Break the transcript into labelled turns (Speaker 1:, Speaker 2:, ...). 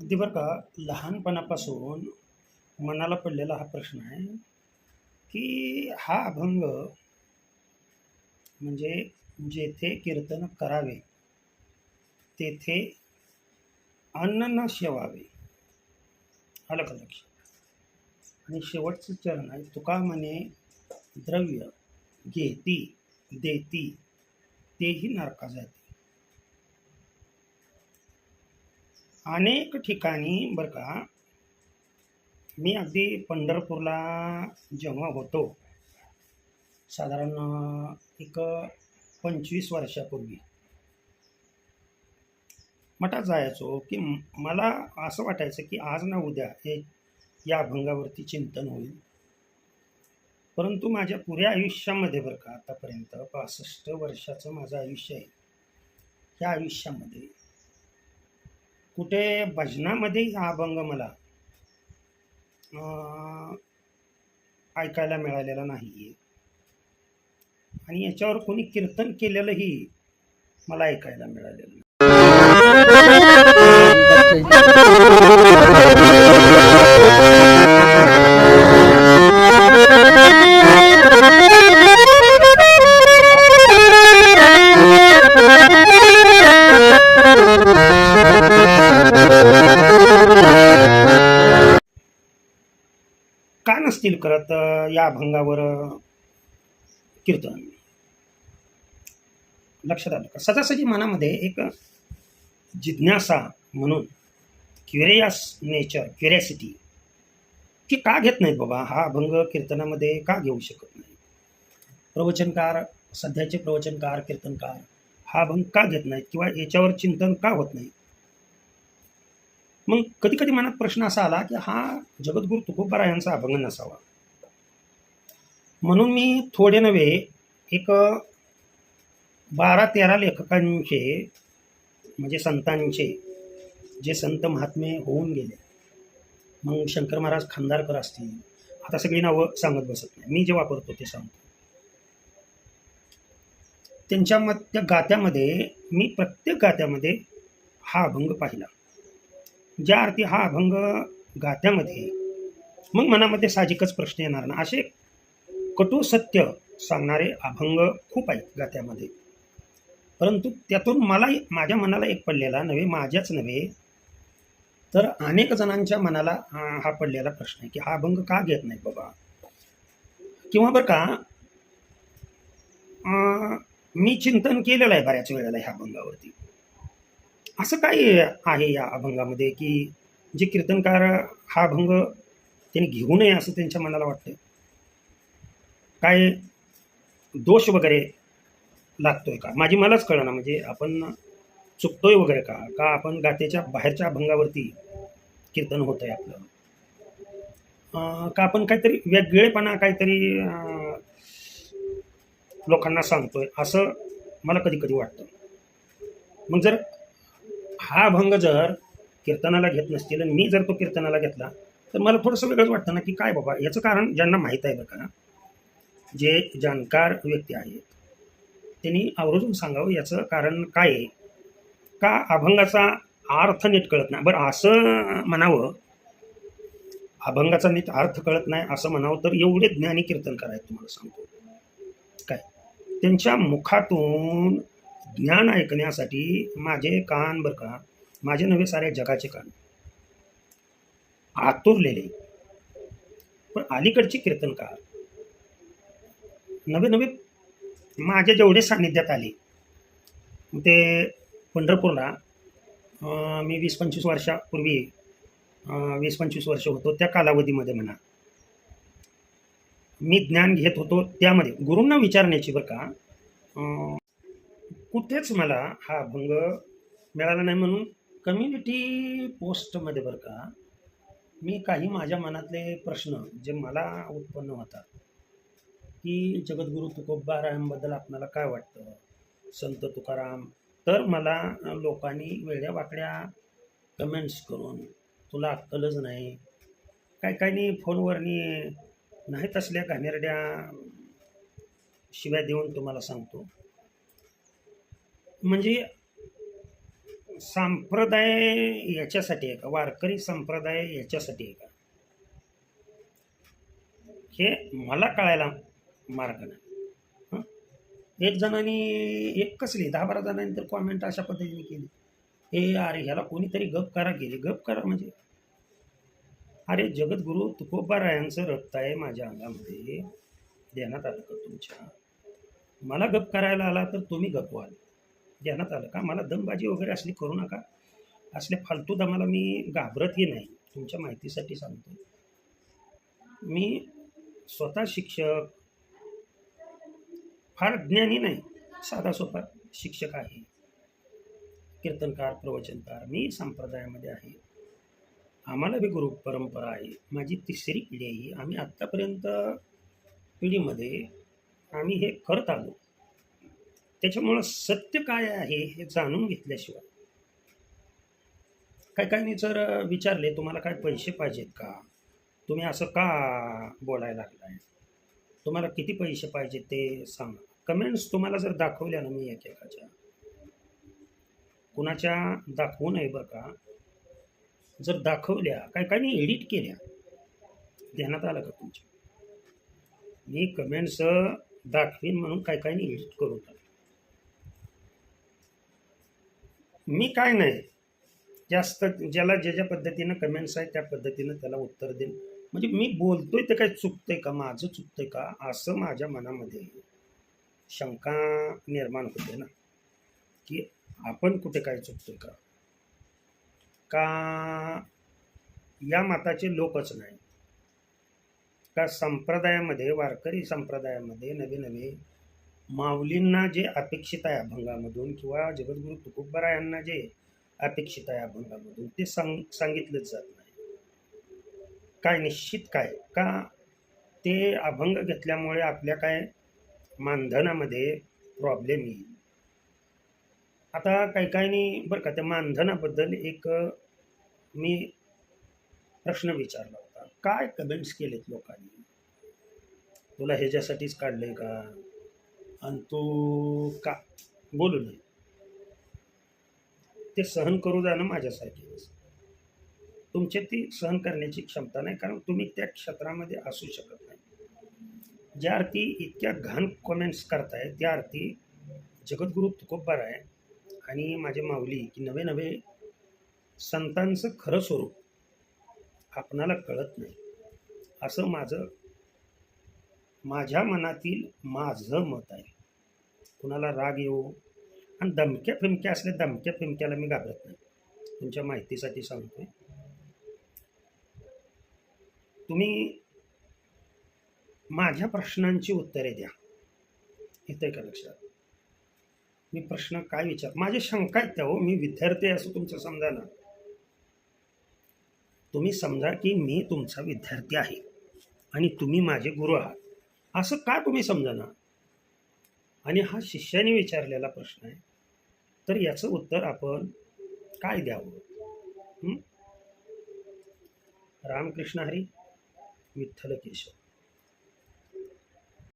Speaker 1: अगदी बरं का लहानपणापासून मनाला पडलेला हा प्रश्न आहे की हा अभंग म्हणजे जेथे कीर्तन करावे तेथे अन्न न शेवावे. आलं का लक्ष? आणि शेवटचं चरण आहे तुका म्हणे द्रव्य घेती देती तेही नरका जाते. अनेक ठिकाणी बरं का मी अगदी पंढरपूरला जेव्हा होतो साधारण एक पंचवीस वर्षापूर्वी मठात जायचो की मला असं वाटायचं की आज ना उद्या हे या अभंगावरती चिंतन होईल. परंतु माझ्या पुऱ्या आयुष्यामध्ये बरं का आतापर्यंत पासष्ट वर्षाचं माझं आयुष्य आहे. त्या आयुष्यामध्ये कुठे भजनामध्ये हा अभंग मला अं, ऐकायला मिळालेला नाही आहे आणि याच्यावर कोणी कीर्तन केलेलंही मला ऐकायला मिळालेलं करत या अभंगावर कीर्तन. लक्षात आलं का? सजासजी मनामध्ये एक जिज्ञासा म्हणून क्युरियस नेचर क्युरियासिटी की का घेत नाहीत बाबा? हा अभंग कीर्तनामध्ये का घेऊ शकत नाही? प्रवचनकार सध्याचे प्रवचनकार कीर्तनकार हा अभंग का घेत नाहीत? किंवा याच्यावर चिंतन का होत नाही? मग कधी कधी मनात प्रश्न असा आला की हा जगद्गुरु तुकोबारा यांचा अभंग नसावा. म्हणून मी थोडे नव्हे एक बारा तेरा लेखकांचे म्हणजे संतांचे जे संत महात्मे होऊन गेले. मग शंकर महाराज खांदारकर असतील. आता सगळी नावं सांगत बसत नाही. मी जे वापरतो ते सांगतो. त्यांच्या मग त्या गात्यामध्ये मी प्रत्येक गात्यामध्ये हा अभंग पाहिला. ज्या अर्थी हा अभंग गात्यामध्ये मग मनामध्ये साहजिकच प्रश्न येणार ना असे कटू सत्य सांगणारे अभंग खूप आहेत गात्यामध्ये. परंतु त्यातून मला माझ्या मनाला एक पडलेला नव्हे माझ्याच नव्हे तर अनेक जणांच्या मनाला हा पडलेला प्रश्न आहे की हा अभंग का घेत नाही बाबा? किंवा बरं का मी चिंतन केलेलं आहे बऱ्याच वेळेला ह्या अभंगावरती. असं काय आहे या अभंगामध्ये की जे कीर्तनकार हा अभंग त्यांनी घेऊ नये असं त्यांच्या मनाला वाटतं काय दोष वगैरे लागतोय का? माझी मलाच कळना म्हणजे आपण चुकतोय वगैरे का? का आपण गातेच्या बाहेरच्या अभंगावरती कीर्तन होत आहे आपलं का आपण काहीतरी वेगळेपणा काहीतरी लोकांना सांगतोय असं मला कधी कधी वाटतं. मग जर हा अभंग जर कीर्तनाला घेत नसतील आणि मी जर तो कीर्तनाला घेतला तर मला थोडंसं वेगळंच वाटतं ना की काय बाबा? याचं कारण ज्यांना माहीत आहे बरं का जे जाणकार व्यक्ती आहेत. त्यांनी आवर्जून सांगावं याचं कारण काय आहे? का अभंगाचा अर्थ नीट कळत नाही? बरं असं म्हणावं अभंगाचा नीट अर्थ कळत नाही असं म्हणावं तर एवढे ज्ञानी कीर्तन करायचं तुम्हाला सांगतो. काय? त्यांच्या मुखातून ज्ञान ऐकण्यासाठी माझे कान बरं का माझे नव्हे सारे जगाचे कान आतुरलेले. पण अलीकडचे कीर्तनकार नवे नवे माझ्या जेवढे सान्निध्यात आले ते पंढरपूरला मी वीस पंचवीस वर्षापूर्वी वीस पंचवीस वर्ष होतो त्या कालावधीमध्ये म्हणा. मी ज्ञान घेत होतो त्यामध्ये. गुरूंना विचारण्याची बरं का कुठेच मला हा अभंग मिळाला नाही म्हणून कम्युनिटी पोस्टमध्ये बरं का मी काही माझ्या मनातले प्रश्न जे मला उत्पन्न होतात की जगद्गुरू तुकोबारायांबद्दल आपणाला काय वाटतं? संत तुकाराम. तर मला लोकांनी वेड्या वाकड्या कमेंट्स करून तुला अक्कलच नाही. काय काय नाही फोनवरनी नाही तसल्या घाणेरड्या शिव्या देऊन तुम्हाला सांगतो. म्हणजे संप्रदाय याच्यासाठी आहे का? वारकरी संप्रदाय याच्यासाठी आहे का? हे मला कळायला मार्ग नाही एक जणांनी एक कसली दहा बारा जणांनी तर कॉमेंट अशा पद्धतीने केली. हे अरे ह्याला कोणीतरी गप करा केली. गप करा म्हणजे. अरे जगद्गुरु तुकोबारायांचं रक्त आहे माझ्या अंगामध्ये. देण्यात आलं का तुमच्या? मला गप करायला आला तर तुम्ही गप व्हाल देण्यात आलं का? मला दमबाजी वगैरे असली करू नका. असले फालतू दमाला मी घाबरतही नाही. तुमच्या माहितीसाठी सांगतो मी स्वतः शिक्षक फार ज्ञानी नाही. साधा सोपा शिक्षक आहे. कीर्तनकार प्रवचनकार मी संप्रदायामध्ये आहे. आम्हाला बी गुरु परंपरा आहे. माझी तिसरी पिढी आहे. ही. आम्ही आत्तापर्यंत पिढीमध्ये आम्ही हे करत आलो. त्याच्यामुळं सत्य काय आहे हे जाणून घेतल्याशिवाय. काय काय जर विचारले तुम्हाला काय पैसे पाहिजेत का? तुम्ही असं का बोलायला लागलाय? तुम्हाला किती पैसे पाहिजे ते सांगा. कमेंट्स तुम्हाला जर दाखवल्या ना मी एकेकाच्या कुणाच्या दाखवू नये बरं का. जर दाखवल्या काय काय एडिट केल्या. ध्यानात आलं का तुमच्या? मी कमेंट्स दाखवीन म्हणून काय काय एडिट करू मी काय नाही. जास्त ज्याला ज्या ज्या पद्धतीनं कमेंट्स आहेत त्या पद्धतीनं त्याला उत्तर देईन. म्हणजे मी बोलतोय ते काय चुकतंय का? माझं चुकतंय का? असं माझ्या मनामध्ये शंका निर्माण होते ना. की आपण कुठे काय चुकतोय का? का या मताचे लोकच नाही का संप्रदायामध्ये वारकरी संप्रदायामध्ये नवे नवे माऊलींना जे अपेक्षित आहे अभंगामधून किंवा जगद्गुरू तुकोबरा यांना जे अपेक्षित आहे अभंगामधून ते सांग सांगितलंच जात काय निश्चित काय? का ते अभंग घेतल्यामुळे आपल्या काय मानधनामध्ये प्रॉब्लेम येईल? आता काही काहींनी बरं का त्या मानधनाबद्दल एक मी प्रश्न विचारला होता. काय कमेंट्स केलेत लोकांनी? तुला ह्याच्यासाठीच काढलं आहे का? आणि तू का? बोलू नये. ते सहन करू जाणं माझ्यासारखे तुमची ती सहन करण्याची क्षमता नाही कारण तुम्ही त्या क्षेत्रामध्ये असू शकत नाही. ज्या अर्थी इतक्या घाण कमेंट्स करताय त्या अर्थी जगद्गुरु तुकोबार आहे आणि माझे माऊली की नवे नवे संतांचं खरं स्वरूप आपणाला कळत नाही. असं माझं माझ्या मनातील माझं मत आहे. कुणाला राग येऊ आणि दमक्या फिमक्या असल्या दमक्या फिमक्याला मी घाबरत नाही. तुमच्या माहितीसाठी सांगतोय. तुम्ही माझ्या प्रश्नांची उत्तरे द्या. येतंय का लक्षात? मी प्रश्न काय विचार माझे शंका आहेत त्या हो. मी विद्यार्थी असं तुमचं समजा ना तुम्ही समजा की मी तुमचा विद्यार्थी आहे आणि तुम्ही माझे गुरु आहात. असं का तुम्ही समजा ना आणि हा शिष्याने विचारलेला प्रश्न आहे. तर याचं उत्तर आपण काय द्यावं? रामकृष्ण हरी. ミッタレキでしょ。